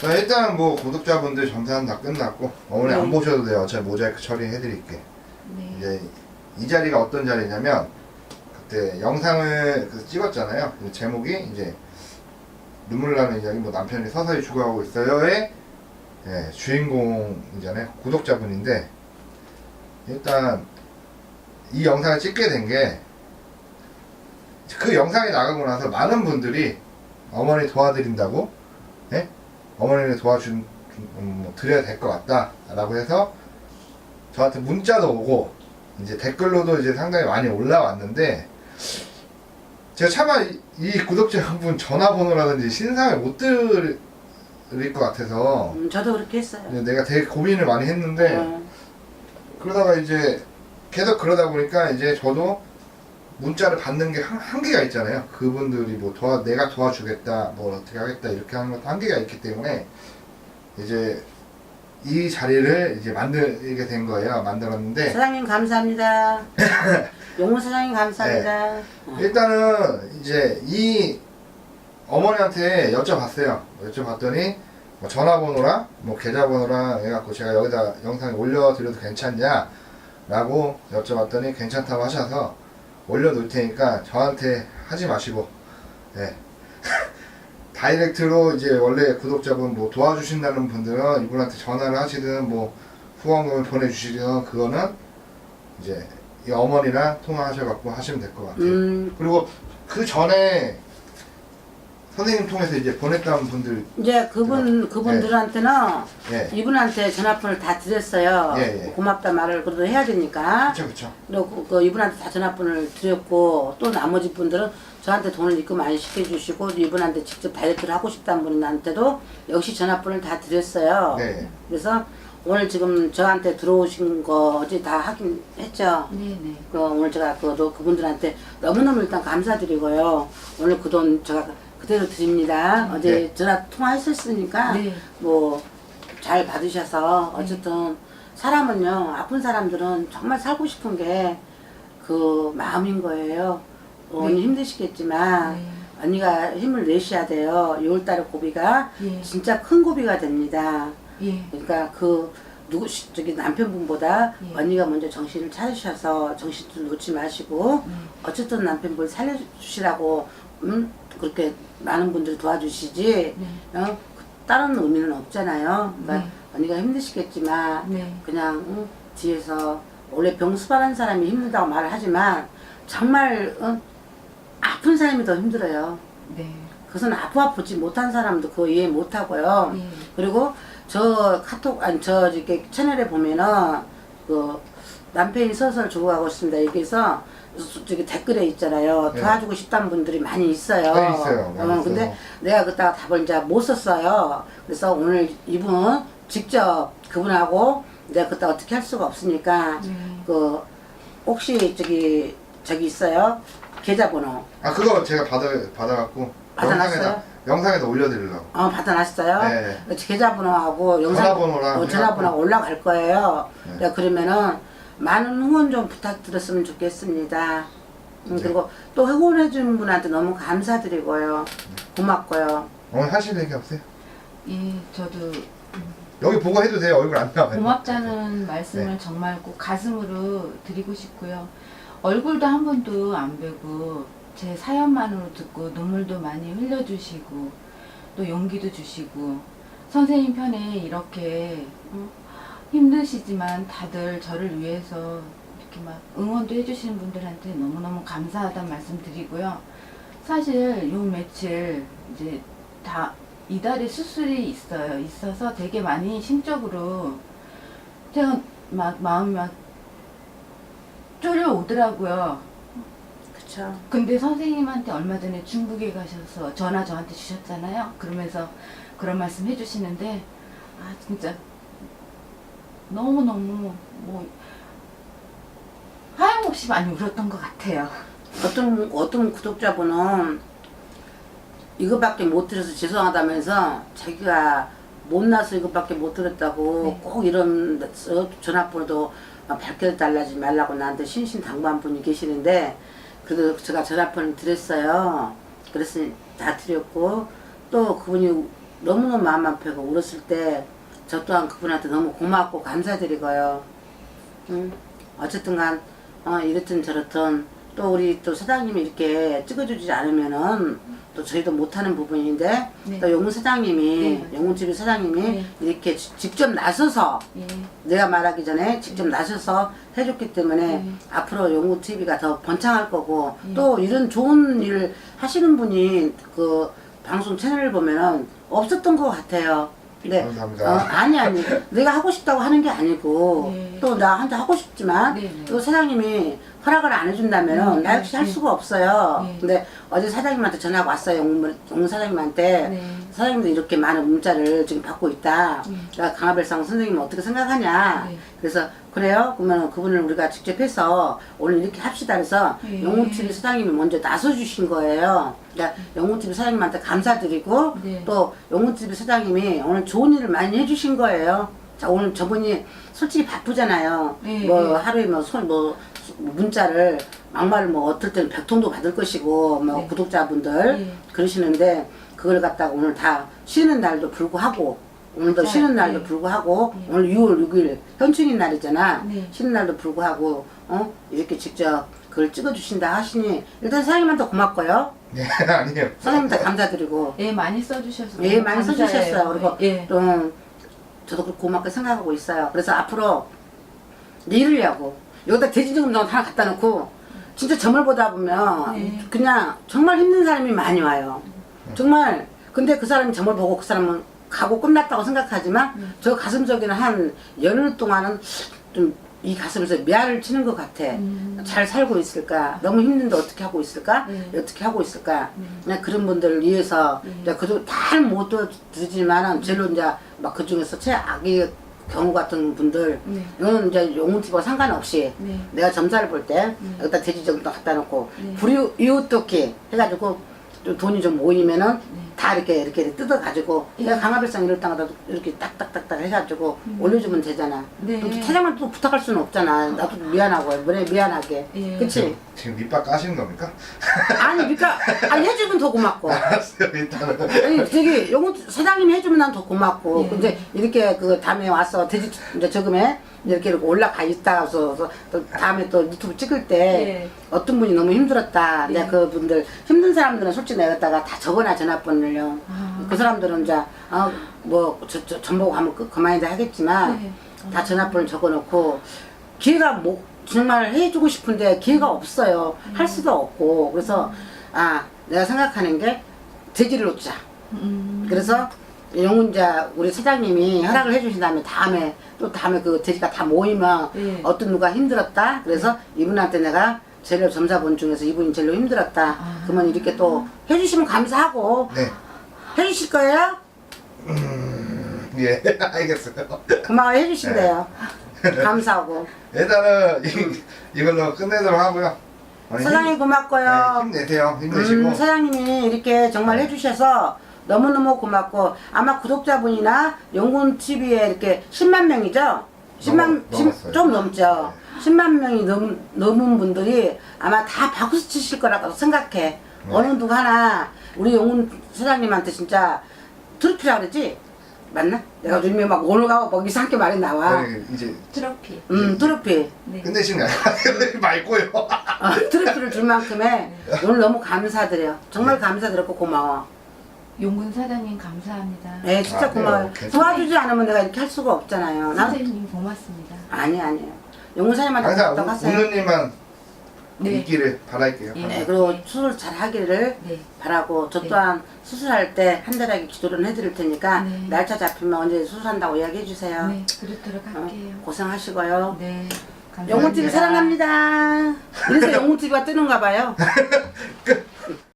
자, 일단 뭐 구독자분들 점사는 다 끝났고 어머니 안 네. 보셔도 돼요. 제가 모자이크 처리해드릴게. 네. 이제 이 자리가 어떤 자리냐면 그때 영상을 그 찍었잖아요. 그 제목이 이제 눈물 나는 이야기 뭐 남편이 서서히 죽어가고 있어요의 예, 주인공이잖아요. 구독자분인데 일단 이 영상을 찍게 된 게 그 영상이 나가고 나서 많은 분들이 어머니 도와드린다고 예? 어머니를 도와준 음, 뭐 드려야 될 것 같다라고 해서 저한테 문자도 오고 이제 댓글로도 이제 상당히 많이 올라왔는데 제가 차마 이, 이 구독자분 전화번호라든지 신상을 못 드릴 것 같아서 음, 저도 그렇게 했어요. 이제 내가 되게 고민을 많이 했는데 어, 그러다가 이제 계속 그러다 보니까 이제 저도 문자를 받는 게 한, 한계가 있잖아요. 그분들이 뭐 도와, 내가 도와주겠다, 뭐 어떻게 하겠다, 이렇게 하는 것도 한계가 있기 때문에 이제 이 자리를 이제 만들게 된 거예요. 만들었는데 사장님 감사합니다. 용무 사장님 감사합니다. 네. 어. 일단은 이제 이 어머니한테 여쭤봤어요. 여쭤봤더니 뭐 전화번호랑 뭐 계좌번호랑 해갖고 제가 여기다 영상에 올려드려도 괜찮냐? 라고 여쭤봤더니 괜찮다고 하셔서 올려놓을 테니까 저한테 하지 마시고, 예. 다이렉트로 이제 원래 구독자분 뭐 도와주신다는 분들은 이분한테 전화를 하시든 뭐 후원금을 보내주시든 그거는 이제 이 어머니랑 통화하셔갖고 하시면 될 것 같아요. 음, 그리고 그 전에 선생님 통해서 이제 보냈던 분들 이제 그분 그분들한테는 예 이분한테 전화번호를 다 드렸어요. 예, 예. 고맙다 말을 그래도 해야 되니까. 그쵸 그쵸 그리고 그, 그 이분한테 다 전화번호를 드렸고 또 나머지 분들은 저한테 돈을 입금 많이 시켜주시고 이분한테 직접 다이렉트를 하고 싶다는 분한테도 역시 전화번호를 다 드렸어요. 네 그래서 오늘 지금 저한테 들어오신 거 어제 다 하긴 했죠. 네네. 그 오늘 제가 그 그분들한테 너무너무 일단 감사드리고요. 오늘 그 돈 제가 그대로 드립니다. 어제 네. 전화 통화했었으니까 네. 뭐 잘 받으셔서 어쨌든 사람은요 아픈 사람들은 정말 살고 싶은 게 그 마음인 거예요. 어, 언니 네. 힘드시겠지만 네. 언니가 힘을 내셔야 돼요. 6월달에 고비가 예. 진짜 큰 고비가 됩니다. 예. 그러니까 그 누구 시- 저기 남편분보다 예. 언니가 먼저 정신을 차리셔서 정신을 놓지 마시고 음. 어쨌든 남편분 살려주시라고 음 그렇게 많은 분들이 도와주시지 네. 어? 그 다른 의미는 없잖아요. 그러니까 네. 언니가 힘드시겠지만 네. 그냥 응, 뒤에서 원래 병 수발한 사람이 힘들다고 말을 하지만 정말 응, 아픈 사람이 더 힘들어요. 네. 그것은 아프 아프지 못한 사람도 그거 이해 못하고요. 예. 그리고 저 카톡 아니 저 이렇게 채널에 보면은 그 남편이 서서를 죽어가고 있습니다. 여기서 저기 댓글에 있잖아요. 네. 도와주고 싶다는 분들이 많이 있어요. 네, 있어요. 많이 어, 근데 있어요. 내가 그따가 답을 이제 못 썼어요. 그래서 오늘 이분 직접 그분하고 내가 그따 어떻게 할 수가 없으니까 네. 그 혹시 저기 저기 있어요 계좌번호 아 그거 제가 받아 받아갖고 받아놨어요? 영상에다 영상에다 올려드리려고 어 받아놨어요. 네. 그 계좌번호하고 영상 전화번호랑 어, 전화번호 해갖고. 올라갈 거예요. 네. 네, 그러면은 많은 후원 좀 부탁드렸으면 좋겠습니다. 음, 네. 그리고 또 후원해준 분한테 너무 감사드리고요. 고맙고요. 어머니 하실 얘기 없어요? 예. 저도 여기 보고 해도 돼요 얼굴 안 나와요 고맙다는 말씀을 네. 정말 꼭 가슴으로 드리고 싶고요. 얼굴도 한 번도 안 뵈고 제 사연만으로 듣고 눈물도 많이 흘려주시고 또 용기도 주시고 선생님 편에 이렇게 어, 힘드시지만 다들 저를 위해서 이렇게 막 응원도 해주시는 분들한테 너무너무 감사하다는 말씀 드리고요. 사실 요 며칠 이제 다 이달에 수술이 있어요. 있어서 되게 많이 심적으로 제가 막 마음이 막 쫄려오더라고요. 그쵸. 근데 선생님한테 얼마 전에 중국에 가셔서 전화 저한테 주셨잖아요. 그러면서 그런 말씀 해주시는데 아 진짜 너무 너무 뭐 하염없이 많이 울었던 것 같아요. 어떤 어떤 구독자분은 이거밖에 못 들어서 죄송하다면서 자기가 못나서 이것밖에 못 들었다고 네. 꼭 이런 어, 전화번호도 밝혀달라지 말라고 나한테 신신당부한 분이 계시는데 그래도 제가 전화번호 드렸어요. 그래서 다 드렸고 또 그분이 너무너무 마음 아프고 울었을 때 저 또한 그분한테 너무 고맙고 감사드리고요. 음, 어쨌든 간, 어, 이렇든 저렇든 또 우리 또 사장님이 이렇게 찍어주지 않으면은 또 저희도 못하는 부분인데 네. 또 용문 사장님이 네. 용문TV 사장님이 네. 이렇게 지- 직접 나서서 예. 내가 말하기 전에 직접 나서서 해줬기 때문에 네. 앞으로 용우 TV가 더 번창할 거고 네. 또 이런 좋은 일 하시는 분이 그 방송 채널을 보면은 없었던 것 같아요. 근데 감사합니다. 어, 아니 아니 내가 하고 싶다고 하는 게 아니고 네. 또 나한테 하고 싶지만 네, 네. 또 사장님이 허락을 안 해준다면은 음, 나 역시 할 네. 수가 없어요. 네. 근데 어제 사장님한테 전화가 왔어요. 용문 사장님한테 네. 사장님도 이렇게 많은 문자를 지금 받고 있다. 네. 그러니까 강화별상 선생님 어떻게 생각하냐. 네. 그래서 그래요? 그러면 그분을 우리가 직접 해서 오늘 이렇게 합시다. 그래서 네. 영웅TV 사장님이 먼저 나서주신 거예요. 그러니까 영웅TV 사장님한테 감사드리고 네. 또 영웅TV 사장님이 오늘 좋은 일을 많이 해주신 거예요. 자 오늘 저분이 솔직히 바쁘잖아요. 네, 뭐 네. 하루에 뭐 손 뭐 문자를 막말을 뭐 어떨 때는 100통도 받을 것이고 뭐 네. 구독자분들 네. 그러시는데 그걸 갖다가 오늘 다 쉬는 날도 불구하고 오늘도 네, 쉬는 날도 네. 불구하고 네. 오늘 6월 6일 현충일 날이잖아 네. 쉬는 날도 불구하고 어 이렇게 직접 그걸 찍어주신다 하시니 일단 사장님한테 고맙고요 네, 아니에요. 사장님한테 감사드리고 예, 많이 써주셔서 예 너무 많이 감사해요. 써주셨어요 그리고 예. 좀 저도 그렇게 고맙게 생각하고 있어요 그래서 앞으로 이르려고 여기다 돼지저금 하나 갖다 놓고 진짜 점을 보다 보면 네. 그냥 정말 힘든 사람이 많이 와요 정말 근데 그 사람이 점을 보고 그 사람은 가고 끝났다고 생각하지만 네. 저 가슴 속에는 한 열흘 동안은 좀 이 가슴에서 미아를 치는 것 같아 음. 잘 살고 있을까 너무 힘든데 어떻게 하고 있을까 네. 어떻게 하고 있을까 네. 그냥 그런 분들을 위해서 네. 이제 그도 다못 드지만은 제로 이제 막 그 중에서 최악의 경우 같은 분들 네. 이거는 이제 용문집과 상관없이 네. 내가 점사를 볼때 네. 여기다 돼지정도 갖다 놓고 네. 불이 이웃돕기 해가지고 좀 돈이 좀 모이면은 네. 다 이렇게 이렇게 뜯어가지고 예. 내가 강화별상 이럴 때마다 이렇게 딱딱딱딱 해가지고 음. 올려주면 되잖아. 네. 또 사장님한테 또 부탁할 수는 없잖아. 나도 미안하고 뭐래 미안하게. 예. 그치? 지금 밑밥 까시는 겁니까? 아니 그러니까 아니 해주면 더 고맙고. 알았어요, 일단은. 아니 저기 영훈 사장님이 해주면 난 더 고맙고 예. 근데 이렇게 그 다음에 와서 돼지 이제 저금에 이렇게 이렇게 올라가 있다서 또 다음에 또 유튜브 찍을 때 예. 어떤 분이 너무 힘들었다 예. 내가 그분들 힘든 사람들은 솔직히 내가 갖다가 다 적어놔 전화번호를요 아. 그 사람들은 이제 아 뭐 저 저, 전보고 하면 그, 그만이다 하겠지만 네. 다 전화번호 적어놓고 기회가 뭐 정말 해주고 싶은데 기회가 없어요 할 수도 없고 그래서 아 내가 생각하는 게 돼지를 놓자 음. 그래서 영훈자 우리 사장님이 허락을 해주신 다음에 다음에 또 다음에 그 돼지가 다 모이면 네. 어떤 누가 힘들었다 그래서 이분한테 내가 재료 점사본 중에서 이분이 제일 힘들었다 아. 그러면 이렇게 또 해주시면 감사하고 네. 해주실 거예요? 예, 알겠어요. 고마워 해주신대요 네. 감사하고 일단은 이, 이걸로 끝내도록 하고요. 사장님 힘, 고맙고요 네, 힘내세요. 힘내시고. 음, 사장님이 이렇게 정말 해주셔서 너무너무 고맙고 아마 구독자분이나 영군 TV에 이렇게 10만 명이죠? 10만 넘어- 넘었어요. 좀 넘죠. 10만 명이 넘, 넘은 분들이 아마 다 박수 치실 거라고 생각해. 네. 어느 누구 하나 우리 영훈 사장님한테 진짜 트로피라 그러지? 맞나? 내가 요즘에 막 오늘 가고 뭐 이상하게 말이 나와. 아니, 이제 트로피. 음, 트로피. 네. 끝내시는 거 말고요. 어, 트로피를 줄 만큼의 오늘 너무 감사드려. 정말 감사드렸고 고마워. 용군 사장님 감사합니다. 네, 진짜 아, 고마워요. 네. 도와주지 않으면 내가 이렇게 할 수가 없잖아요. 난 선생님 고맙습니다. 아니 아니에요. 용사님한테 항상 부탁 우- 하세요. 우는 일만 네. 있기를 바랄게요. 예. 네, 그리고 수술 잘 하기를 네. 바라고 저 네. 또한 수술할 때 한 달하게 기도를 해드릴 테니까 네. 날짜 잡히면 언제 수술한다고 이야기해 주세요. 네, 그렇도록 어, 할게요. 고생하시고요. 네. 감사합니다. 영훈TV 사랑합니다. 그래서 영훈TV가 뜨는가 봐요.